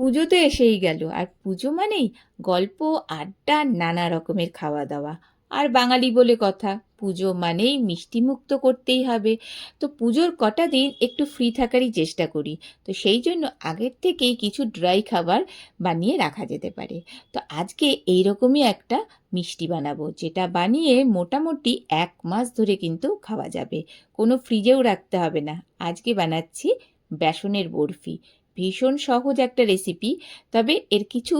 পুজো তো এসেই গেল। আর পুজো মানেই গল্প, আড্ডা, নানা রকমের খাওয়া দাওয়া আর বাঙালি বলে কথা, পুজো মানেই মিষ্টি মুক্ত করতেই হবে। তো পুজোর কটা দিন একটু ফ্রি থাকারই চেষ্টা করি। তো সেই জন্য আগের থেকেই কিছু ড্রাই খাবার বানিয়ে রাখা যেতে পারে। তো আজকে এই রকমই একটা মিষ্টি বানাবো, যেটা বানিয়ে মোটামুটি এক মাস ধরে কিন্তু খাওয়া যাবে। কোনো ফ্রিজেও রাখতে হবে না। আজকে বানাচ্ছি বেসনের বরফি। ভীষণ সহজ একটা রেসিপি তবে এর কিছু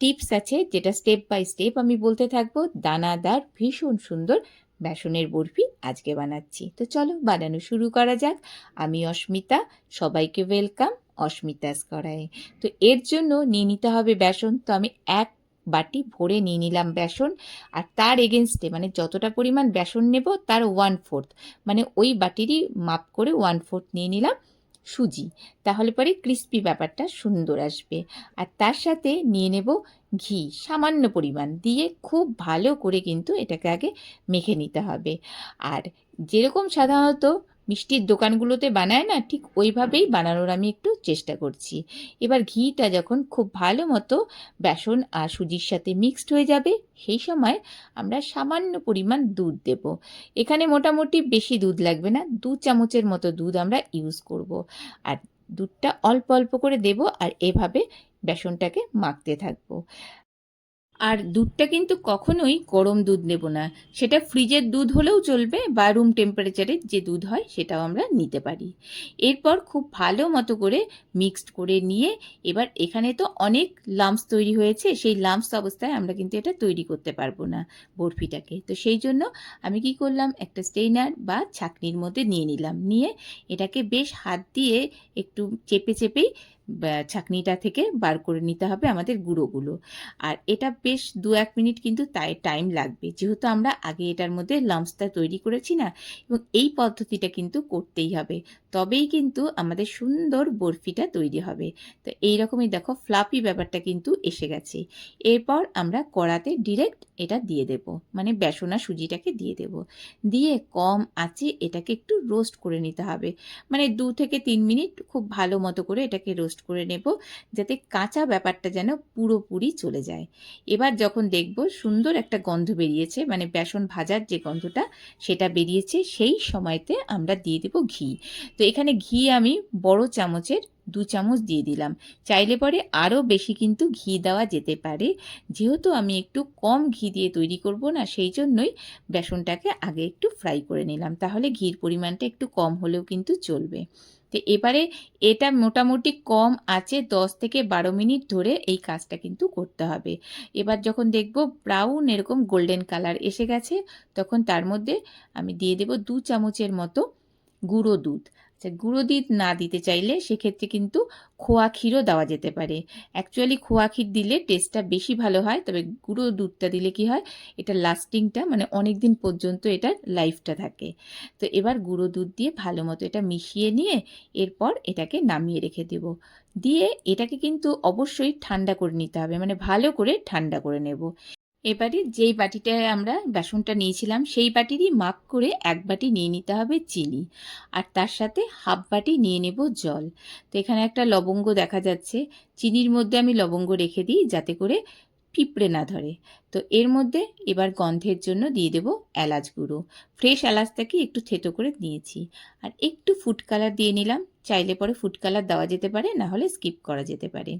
টিপস আছে যেটা স্টেপ বাই স্টেপ আমি বলতে থাকব। দানাদার, ভীষণ সুন্দর বেসনের বরফি আজকে বানাচ্ছি। তো চলো বানানো শুরু করা যাক। আমি অস্মিতা, সবাইকে ওয়েলকাম অস্মিতাস করায় তো এর জন্য নিয়ে নিতে হবে বেসন। তো আমি এক বাটি ভরে নিয়ে নিলাম বেসন আর তার এগেনস্টে মানে যতটা পরিমাণ বেসন নেব তার ওয়ান ফোর্থ মানে ওই বাটিরই মাপ করে ওয়ান ফোর্থ নিয়ে নিলাম। সুজি। তাহলে পরে ক্রিস্পি ব্যাপারটা সুন্দর আসবে। আর তার সাথে নিয়ে নেব ঘি, সামান্য পরিমাণ দিয়ে খুব ভালো করে কিন্তু এটাকে আগে মেখে নিতে হবে। আর যেরকম সাধারণত মিষ্টির দোকানগুলোতে বানায় না, ঠিক ওইভাবেই বানানোর আমি একটু চেষ্টা করছি। এবার ঘিটা যখন খুব ভালো মতো বেসন আর সুজির সাথে মিক্সড হয়ে যাবে, সেই সময় আমরা সামান্য পরিমাণ দুধ দেব। এখানে মোটামুটি বেশি দুধ লাগবে না, দু চামচের মতো দুধ আমরা ইউজ করব। আর দুধটা অল্প অল্প করে দেব আর এভাবে বেসনটাকে মাখতে থাকব। আর দুধটা কিন্তু কখনোই গরম দুধ নেব না। সেটা ফ্রিজের দুধ হলেও চলবে বা রুম টেম্পারেচারের যে দুধ হয় সেটাও আমরা নিতে পারি। এরপর খুব ভালো মতো করে মিক্সড করে নিয়ে এবার এখানে তো অনেক লাম্পস তৈরি হয়েছে, সেই লাম্পস অবস্থায় আমরা কিন্তু এটা তৈরি করতে পারব না বরফিটাকে। তো সেই জন্য আমি কি করলাম, একটা স্টেইনার বা ছাকনির মধ্যে নিয়ে নিলাম। নিয়ে এটাকে বেশ হাত দিয়ে একটু চেপে চেপেই ছাকনিটা থেকে বার করে নিতে হবে আমাদের গুঁড়োগুলো। আর এটা বেশ দু এক মিনিট কিন্তু তাই টাইম লাগবে। যেহেতু আমরা আগে এটার মধ্যে লাম্পসটা তৈরি করেছি না, এবং এই পদ্ধতিটা কিন্তু করতেই হবে। তবেই কিন্তু আমাদের সুন্দর বরফিটা তৈরি হবে। তো এই রকমই দেখো ফ্লাপি ব্যাপারটা কিন্তু এসে গেছে। এরপর আমরা কড়াতে ডিরেক্ট এটা দিয়ে দেব। মানে বেসনা সুজিটাকে দিয়ে দেব। দিয়ে কম আঁচে এটাকে একটু রোস্ট করে নিতে হবে। মানে দু থেকে তিন মিনিট খুব ভালো মতো করে এটাকে রোস্ট করে নেব যাতে কাঁচা ব্যাপারটা যেন পুরোপুরি চলে যায়। এবার যখন দেখব সুন্দর একটা গন্ধ বেরিয়েছে মানে বেসন ভাজার যে গন্ধটা সেটা বেরিয়েছে, সেই সময়তে আমরা দিয়ে দেব ঘি। তো এখানে ঘি আমি বড় চামচের দু চামচ দিয়ে দিলাম। চাইলে পরে আরও বেশি কিন্তু ঘি দেওয়া যেতে পারে। যেহেতু আমি একটু কম ঘি দিয়ে তৈরি করব না, সেই জন্যই বেসনটাকে আগে একটু ফ্রাই করে নিলাম। তাহলে ঘির পরিমাণটা একটু কম হলেও কিন্তু চলবে। তো এবারে এটা মোটামুটি কম আছে দশ থেকে বারো মিনিট ধরে এই কাজটা কিন্তু করতে হবে। এবার যখন দেখব ব্রাউন এরকম গোল্ডেন কালার এসে গেছে, তখন তার মধ্যে আমি দিয়ে দেব দু চামচের মতো গুঁড়ো দুধ। আচ্ছা গুঁড়ো দুধ না দিতে চাইলে সেক্ষেত্রে কিন্তু খোয়া ক্ষীরও দেওয়া যেতে পারে। অ্যাকচুয়ালি খোয়া ক্ষীর দিলে টেস্টটা বেশি ভালো হয়, তবে গুঁড়ো দুধটা দিলে কি হয়, এটা লাস্টিংটা মানে অনেক দিন পর্যন্ত এটার লাইফটা থাকে। তো এবার গুঁড়ো দুধ দিয়ে ভালো মতো এটা মিশিয়ে নিয়ে এরপর এটাকে নামিয়ে রেখে দেব। দিয়ে এটাকে কিন্তু অবশ্যই ঠান্ডা করে নিতে হবে মানে ভালো করে ঠান্ডা করে নেব। এবারে যেই বাটিটায় আমরা বেসনটা নিয়েছিলাম, সেই বাটিরই মাপ করে এক বাটি নিয়ে নিতে হবে চিনি। আর তার সাথে হাফ বাটি নিয়ে নেব জল। তো এখানে একটা লবঙ্গ দেখা যাচ্ছে। চিনির মধ্যে আমি লবঙ্গ রেখে দিই যাতে করে পিঁপড়ে না ধরে। তো এর মধ্যে এবার গন্ধের জন্য দিয়ে দেব এলাচ গুঁড়ো। ফ্রেশ এলাচটাকে একটু থেতো করে নিয়েছি। আর একটু ফুড কালার দিয়ে নিলাম। চাইলে পরে ফুড কালার দেওয়া যেতে পারে, না হলে স্কিপ করা যেতে পারে।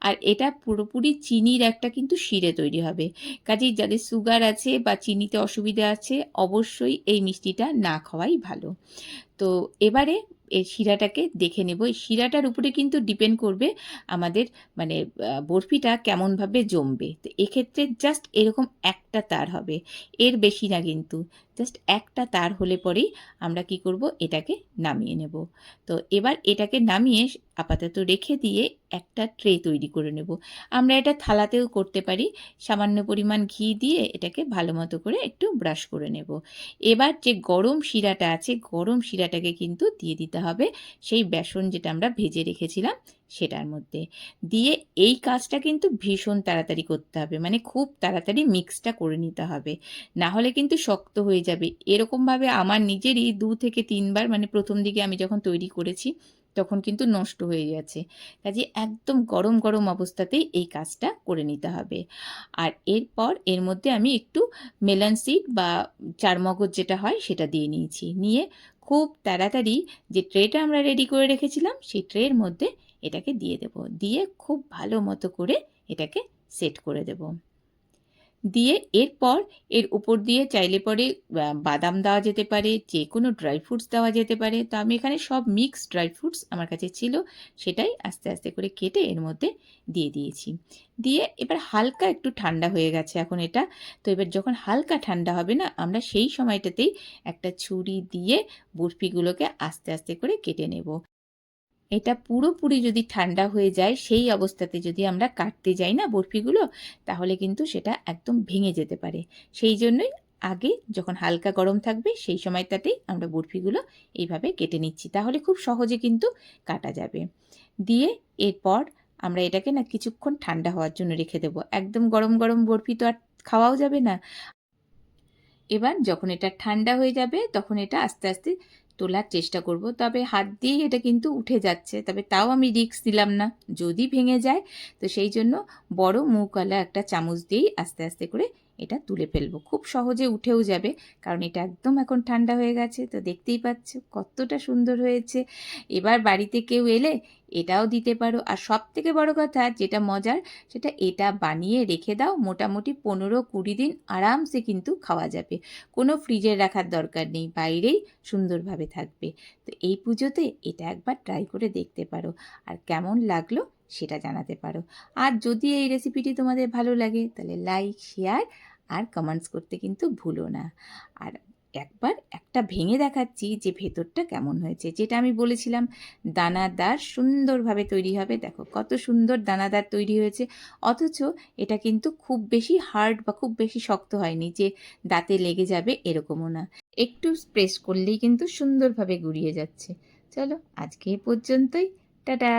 আর এটা পুরোপুরি চিনির একটা কিন্তু শিরে তৈরি হবে। কাজেই যাদের সুগার আছে বা চিনিতে অসুবিধা আছে, অবশ্যই এই মিষ্টিটা না খাওয়াই ভালো। তো এবারে এই শিরাটাকে দেখে নেব। এই শিরাটার উপরে কিন্তু ডিপেন্ড করবে আমাদের মানে বরফিটা কেমনভাবে জমবে। তো এক্ষেত্রে জাস্ট এরকম একটা তার হবে। এর বেশি না কিন্তু। জাস্ট একটা তার হলে পরেই আমরা কি করব? এটাকে নামিয়ে নেব। তো এবার এটাকে নামিয়ে আপাতত রেখে দিয়ে একটা ট্রে তৈরি করে নেব। আমরা এটা থালাতেও করতে পারি। সামান্য পরিমাণ ঘি দিয়ে এটাকে ভালো মতো করে একটু ব্রাশ করে নেব। এবার যে গরম শিরাটা আছে, গরম শিরাটাকে কিন্তু দিয়ে দিতে হবে। সেই বেসন যেটা আমরা ভেজে রেখেছিলাম, সেটার মধ্যে। দিয়ে এই কাজটা কিন্তু ভীষণ তাড়াতাড়ি করতে হবে। মানে খুব তাড়াতাড়ি মিক্সটা করে নিতে হবে। না হলে কিন্তু শক্ত হয়ে যাবে। এরকমভাবে আমার নিজেরই দু থেকে তিনবার মানে প্রথম দিকে আমি যখন তৈরি করেছি তখন কিন্তু নষ্ট হয়ে যাচ্ছে কাজে একদম গরম গরম অবস্থাতেই এই কাজটা করে নিতে হবে। আর এরপর এর মধ্যে আমি একটু মেলন সিড বা চারমগজ যেটা হয় সেটা দিয়ে নিয়েছি। নিয়ে খুব তাড়াতাড়ি যে ট্রেটা আমরা রেডি করে রেখেছিলাম, সেই ট্রের মধ্যে এটাকে দিয়ে দেব। দিয়ে খুব ভালো মতো করে এটাকে সেট করে দেব। দিয়ে এরপর এর উপর দিয়ে চাইলে পরে বাদাম দেওয়া যেতে পারে যে কোনো ড্রাই ফ্রুটস দেওয়া যেতে পারে। তো আমি এখানে সব মিক্স ড্রাই ফ্রুটস আমার কাছে ছিল, সেটাই আস্তে আস্তে করে কেটে এর মধ্যে দিয়ে দিয়েছি। দিয়ে এবার হালকা একটু ঠান্ডা হয়ে গেছে এখন এটা। তো এবার যখন হালকা ঠান্ডা হবে না, আমরা সেই সময়টাতেই একটা ছুরি দিয়ে বরফিগুলোকে আস্তে আস্তে করে কেটে নেব। এটা পুরোপুরি যদি ঠান্ডা হয়ে যায়, সেই অবস্থাতে যদি আমরা কাটতে যাই না বরফিগুলো, তাহলে কিন্তু সেটা একদম ভেঙে যেতে পারে। সেই জন্যই আগে যখন হালকা গরম থাকবে, সেই সময়টাতেই আমরা বরফিগুলো এইভাবে কেটে নিচ্ছি। তাহলে খুব সহজে কিন্তু কাটা যাবে। দিয়ে এরপর আমরা এটাকে না কিছুক্ষণ ঠান্ডা হওয়ার জন্য রেখে দেবো। একদম গরম গরম বরফি তো আর খাওয়াও যাবে না। এবার যখন এটা ঠান্ডা হয়ে যাবে, তখন এটা আস্তে আস্তে তোলার চেষ্টা করব। তবে হাত দিয়ে এটা কিন্তু উঠে যাচ্ছে। তবে তাও আমি রিক্স দিলাম না। যদি ভেঙে যায়, তো সেই জন্য বড় মুখওয়ালা একটা চামচ দিয়েই আস্তে আস্তে করে এটা তুলে ফেলব। খুব সহজে উঠেও যাবে, কারণ এটা একদম এখন ঠান্ডা হয়ে গেছে, তো দেখতেই পাচ্ছ কতটা সুন্দর হয়েছে। এবার বাড়িতে কেউ এলে এটাও দিতে পারো। আর সব থেকে বড় কথা যেটা মজার, সেটা এটা বানিয়ে রেখে দাও, মোটামুটি পনেরো কুড়ি দিন আরামসে কিন্তু খাওয়া যাবে। কোনো ফ্রিজে রাখার দরকার নেই, বাইরেই সুন্দরভাবে থাকবে। তো এই পুজোতে এটা একবার ট্রাই করে দেখতে পারো, আর কেমন লাগল সেটা জানাতে পারো। আর যদি এই রেসিপিটি তোমাদের ভালো লাগে, তাহলে লাইক শেয়ার আর কমেন্টস করতে কিন্তু ভুলো না। আর একবার একটা ভেঙে দেখাচ্ছি যে ভেতরটা কেমন হয়েছে। যেটা আমি বলেছিলাম, দানাদার সুন্দরভাবে তৈরি হবে। দেখো কত সুন্দর দানাদার তৈরি হয়েছে। অথচ এটা কিন্তু খুব বেশি হার্ড বা খুব বেশি শক্ত হয়নি যে দাঁতে লেগে যাবে এরকমও না। একটু স্প্রেস করলেই কিন্তু সুন্দরভাবে গুড়িয়ে যাচ্ছে। চলো আজকে এ পর্যন্তই। টাটা!